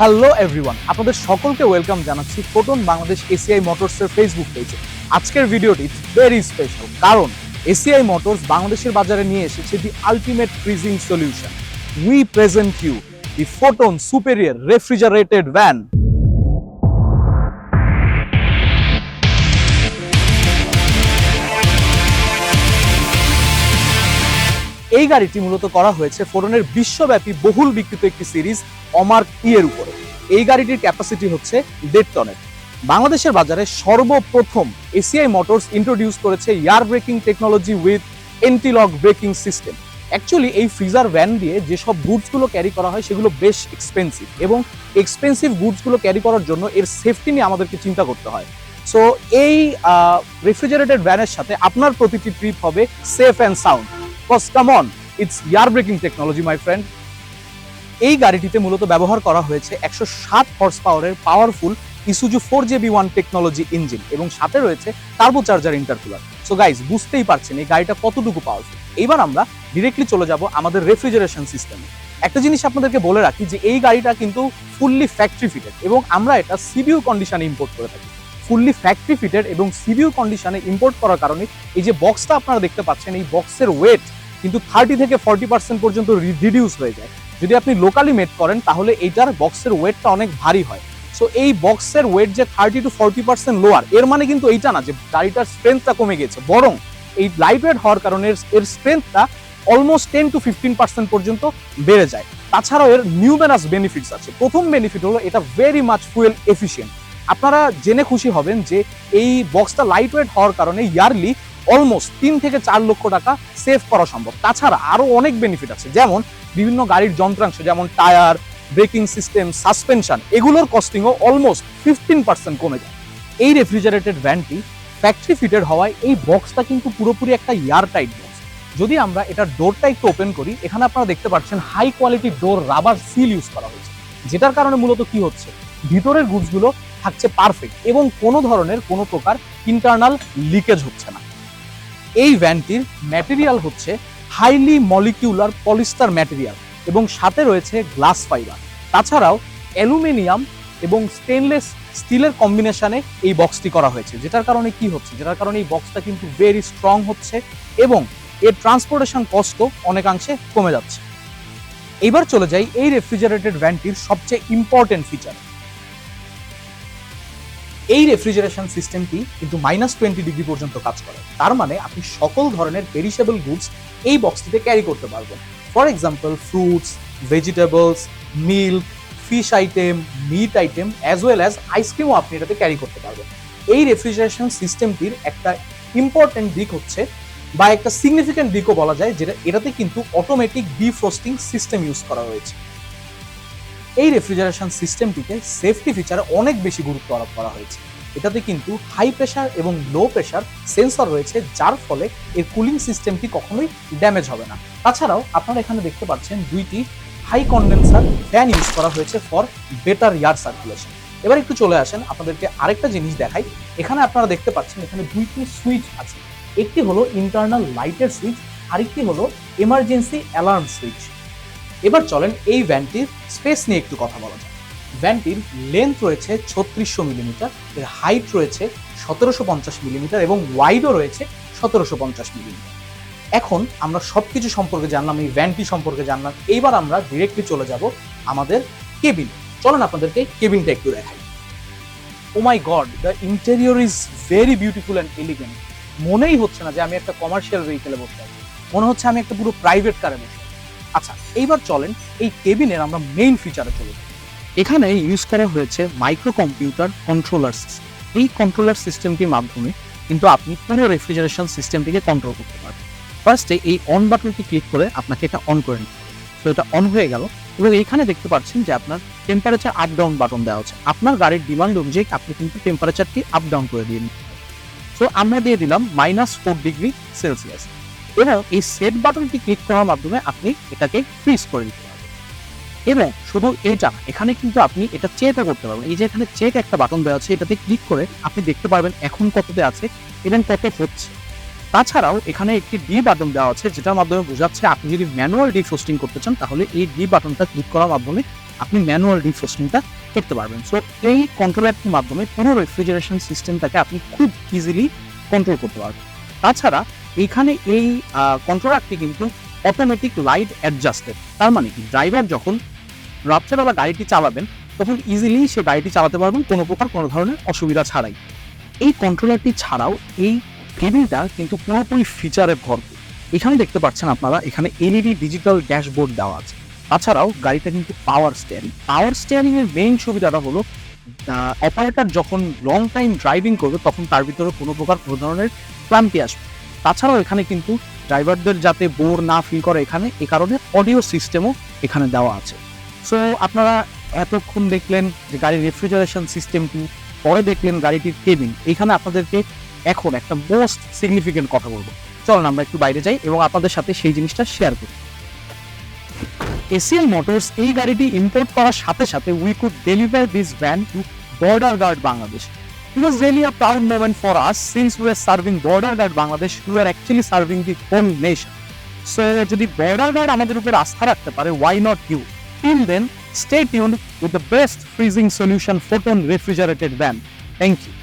Hello everyone আপনাদের সকলকে welcome জানাচ্ছি ফোটন বাংলাদেশ এসিআই মোটরসের ফেসবুক পেজে আজকের ভিডিওটি ভেরি স্পেশাল কারণ এসিআই মোটরস বাংলাদেশের বাজারে নিয়ে এসেছে the ultimate freezing solution we present you the Foton superior refrigerated van এই গাড়িটি মূলত করা হয়েছে ফোরনের বিশ্বব্যাপী বহুল বিক্রিত একটি সিরিজ অমার্ক ই এর উপরে। এই গাড়িটির ক্যাপাসিটি হচ্ছে দেড় টনের। বাংলাদেশের বাজারে সর্বপ্রথম এসিআই মোটরস ইন্ট্রোডিউস করেছে air braking technology with antilock braking system actually এই ফ্রিজার ভ্যান দিয়ে যেসব গুডসগুলো ক্যারি করা হয়, সেগুলো বেশ এক্সপেন্সিভ এবং এক্সপেন্সিভ গুডসগুলো ক্যারি করার জন্য এর সেফটি নিয়ে আমাদেরকে চিন্তা করতে হয়। সো এই রেফ্রিজারেটেড ভ্যানের সাথে আপনার প্রতিটি ট্রিপ হবে safe and sound cause come on it's air braking technology my friend এই গাড়িটিতে মূলত ব্যবহার করা হয়েছে একশো সাত হর্স পাওয়ারের powerful Isuzu four J B one technology engine এবং সাথে রয়েছে turbo charger intercooler so guys বুঝতেই পারছেন এই গাড়িটা কতটুকু পাওয়ারফুল এইবার আমরা ডিরেক্টলি চলে যাব আমাদের রেফ্রিজারেশন সিস্টেমে একটা জিনিস আপনাদেরকে বলে রাখি যে এই গাড়িটা কিন্তু ফুললি ফ্যাক্টরি ফিটেড এবং আমরা এটা সিবিউ কন্ডিশনে ইম্পোর্ট করে থাকি। ফুললি ফ্যাক্টরি ফিটেড এবং সিবিউ কন্ডিশনে ইম্পোর্ট করার কারণে এই যে বক্সটা আপনারা দেখতে পাচ্ছেন, এই বক্সের ওয়েট কিন্তু থার্টি থেকে ফর্টি পার্সেন্ট পর্যন্ত রিডিউস হয়ে যায়। যদি আপনি লোকালি মেড করেন, তাহলে এইটার বক্সের ওয়েটটা অনেক ভারী হয়। সো এই বক্সের ওয়েট যে thirty two forty percent lower এর মানে কিন্তু এইটা না যে গাড়িটার স্ট্রেংথটা কমে গেছে। বরং এই লাইট ওয়েট হওয়ার কারণে এর- স্ট্রেংথটা almost ten to fifteen percent পর্যন্ত বেড়ে যায়। তাছাড়াও এর নিউমেরাস বেনিফিটস আছে। প্রথম বেনিফিট হলো এটা ভেরি মাচ ফুয়েল এফিশিয়েন্ট আপনারা জেনে খুশি হবেন যে এই বক্সটা লাইট ওয়েট হওয়ার কারণে ইয়ারলি অলমোস্ট তিন থেকে চার লক্ষ টাকা সেভ করা সম্ভব। তাছাড়া আরও অনেক বেনিফিট আছে, যেমন বিভিন্ন গাড়ির যন্ত্রাংশ, যেমন টায়ার ব্রেকিং সিস্টেম সাসপেনশন এগুলোর কস্টিংও অলমোস্ট ফিফটিন পার্সেন্ট কমে যায়। এই রেফ্রিজারেটেড ভ্যানটি ফ্যাক্টরি ফিটেড হওয়ায় এই বক্সটা কিন্তু পুরোপুরি একটা ইয়ার টাইট বক্স যদি আমরা এটার ডোরটা একটু ওপেন করি, এখানে আপনারা দেখতে পাচ্ছেন high quality door rubber seal use করা হয়েছে। যেটার কারণে মূলত কি হচ্ছে? ভিতরের গুডসগুলো থাকছে পারফেক্ট এবং কোনো ধরনের কোনো প্রকার ইন্টারনাল লিকেজ হচ্ছে না। এই ভ্যানটির ম্যাটেরিয়াল হচ্ছে হাইলি মলিকিউলার পলিস্টার ম্যাটেরিয়াল এবং সাথে রয়েছে গ্লাস ফাইবার তাছাড়াও অ্যালুমিনিয়াম এবং স্টেনলেস স্টিলের কম্বিনেশনে এই বক্সটি করা হয়েছে, যেটার কারণে কি হচ্ছে? যেটার কারণে এই বক্সটা কিন্তু ভেরি স্ট্রং হচ্ছে এবং এর ট্রান্সপোর্টেশন কস্টও অনেকাংশে কমে যাচ্ছে। এবার চলে যাই এই রেফ্রিজারেটেড ভ্যানটির সবচেয়ে ইম্পর্টেন্ট ফিচার এই রেফ্রিজারেশন সিস্টেমটি কিন্তু মাইনাস টোয়েন্টি ডিগ্রি পর্যন্ত কাজ করে। তার মানে আপনি সকল ধরনের পেরিশেবল গুডস এই বক্সটিতে ক্যারি করতে পারবেন। For example fruits vegetables milk fish item meat item as well as আইসক্রিমও আপনি এটাতে ক্যারি করতে পারবেন। এই রেফ্রিজারেশন সিস্টেমটির একটা ইম্পর্টেন্ট দিক হচ্ছে বা একটা সিগনিফিক্যান্ট দিকও বলা যায়, যেটা এটাতে কিন্তু অটোমেটিক ডিফ্রস্টিং সিস্টেম ইউজ করা হয়েছে। এই রেফ্রিজারেশন সিস্টেমটিতে সেফটি ফিচারে অনেক বেশি গুরুত্ব আরোপ করা হয়েছে। এটাতে কিন্তু হাই প্রেশার এবং লো প্রেশার সেন্সর রয়েছে, যার ফলে এর কুলিং সিস্টেমটি কখনোই ড্যামেজ হবে না। তাছাড়াও আপনারা এখানে দেখতে পাচ্ছেন দুইটি হাই কন্ডেন্সার ফ্যান ইউজ করা হয়েছে ফর বেটার ইয়ার সার্কুলেশন এবার একটু চলে আসেন, আপনাদেরকে আরেকটা জিনিস দেখাই। এখানে আপনারা দেখতে পাচ্ছেন এখানে দুইটি সুইচ আছে। একটি হলো ইন্টারনাল লাইটের সুইচ আরেকটি হলো এমার্জেন্সি অ্যালার্ম সুইচ এবার চলেন এই ভ্যানটির স্পেস নিয়ে একটু কথা বলা যায় ভ্যানটির লেন্থ রয়েছে ছত্রিশশো মিলিমিটার এর হাইট রয়েছে সতেরোশো পঞ্চাশ মিলিমিটার এবং ওয়াইডও রয়েছে সতেরোশো পঞ্চাশ মিলিমিটার এখন আমরা সবকিছু সম্পর্কে জানলাম, এই ভ্যানটি সম্পর্কে জানলাম। এইবার আমরা ডিরেক্টলি চলে যাব আমাদের কেবিন চলেন আপনাদেরকে কেবিনটা একটু দেখাই। ও my god the interior is very beautiful and elegant মনেই হচ্ছে না যে আমি একটা কমার্শিয়াল ভেহিকেলে বসে আছি। মনে হচ্ছে আমি একটা পুরো প্রাইভেট কারে বসে। আচ্ছা এইবার চলেন এই কেবিনের আমরা মেইন ফিচারে চলে যাই। এখানে ইউজ করা হয়েছে মাইক্রো কম্পিউটার কন্ট্রোলার সিস্টেম এই কন্ট্রোলার সিস্টেমটির মাধ্যমে কিন্তু আপনি পুরো রেফ্রিজারেশন সিস্টেমটিকে কন্ট্রোল করতে পারবেন। ফার্স্টে এই অন বাটনটি ক্লিক করে আপনাকে এটা অন করে নিতে তো এটা অন হয়ে গেল। এবং এখানে দেখতে পাচ্ছেন যে আপনার টেম্পারেচার আপ ডাউন বাটন দেওয়া আছে। আপনার গাড়ির ডিমান্ড অনুযায়ী আপনি কিন্তু টেম্পারেচারটি আপ ডাউন করে দিয়ে নিতে সো আমরা দিয়ে দিলাম মাইনাস ফোর ডিগ্রি সেলসিয়াস এবং এই সেট বাটনটি ক্লিক করার মাধ্যমে আপনি এটাকে ফ্রিজ করে দিতে পারবেন। এবং শুধু এটা, এখানে কিন্তু আপনি এটা চেকটা করতে পারবেন। এই যে এখানে চেক একটা বাটন দেওয়া আছে, এটাতে ক্লিক করে আপনি দেখতে পারবেন এখন কততে আছে এবং কত হচ্ছে। তাছাড়াও এখানে একটি ডি বাটন দেওয়া আছে, যেটার মাধ্যমে বোঝাচ্ছে আপনি যদি ম্যানুয়াল ডিফ্রোস্টিং করতে চান, তাহলে এই ডি বাটনটা ক্লিক করার মাধ্যমে আপনি ম্যানুয়াল ডিফ্রস্টিংটা করতে পারবেন। সো এই কন্ট্রোল অ্যাপটির মাধ্যমে পুরো রেফ্রিজারেশন সিস্টেমটাকে আপনি খুব ইজিলি কন্ট্রোল করতে পারবেন। তাছাড়া এখানে এই কন্ট্রোল অ্যাপটি কিন্তু অটোমেটিক লাইট অ্যাডজাস্টেড তার মানে কি? ড্রাইভার যখন রাত্রেবেলা গাড়িটি চালাবেন, তখন ইজিলি সে গাড়িটি চালাতে পারবেন কোনো প্রকার কোনো ধরনের অসুবিধা ছাড়াই। এই কন্ট্রোলারটি ছাড়াও এই কেবিলটা কিন্তু পুরোপুরি ফিচারে ভরপুর। এখানে দেখতে পাচ্ছেন আপনারা, এখানে এলইডি ডিজিটাল ড্যাশবোর্ড দেওয়া আছে। তাছাড়াও গাড়িটা কিন্তু পাওয়ার স্টিয়ারিং পাওয়ার স্টিয়ারিং এর মেইন সুবিধাটা হলো অপারেটর যখন লং টাইম ড্রাইভিং করবে, তখন তার ভিতরে কোনো প্রকার কোনো ধরনের ক্লান্তি আসবে তাছাড়াও এখানে কিন্তু ড্রাইভারদের যাতে বোর না ফিল করে এখানে, এ কারণে অডিও সিস্টেমও এখানে দেওয়া আছে। সো আপনারা এতক্ষণ দেখলেন যে গাড়ির রেফ্রিজারেশন সিস্টেমটি পরে দেখলেন গাড়িটির কেবিন এখানে আপনাদেরকে এখন একটা মোস্ট সিগনিফিকেন্ট কথা বলব। চলুন, আমরা একটু বাইরে যাই এবং আপনাদের সাথে সেই জিনিসটা শেয়ার করি। এসিএল মোটরস এই গাড়িটি ইম্পোর্ট করার সাথে সাথে we could deliver this van to border guard Bangladesh It was really a proud moment for us since we were serving border guard Bangladesh, we were actually serving the whole nation. So যদি border guard আমাদের উপর আস্থা রাখতে পারে why not you? Till then, stay tuned with the best freezing solution photon refrigerated van. Thank you.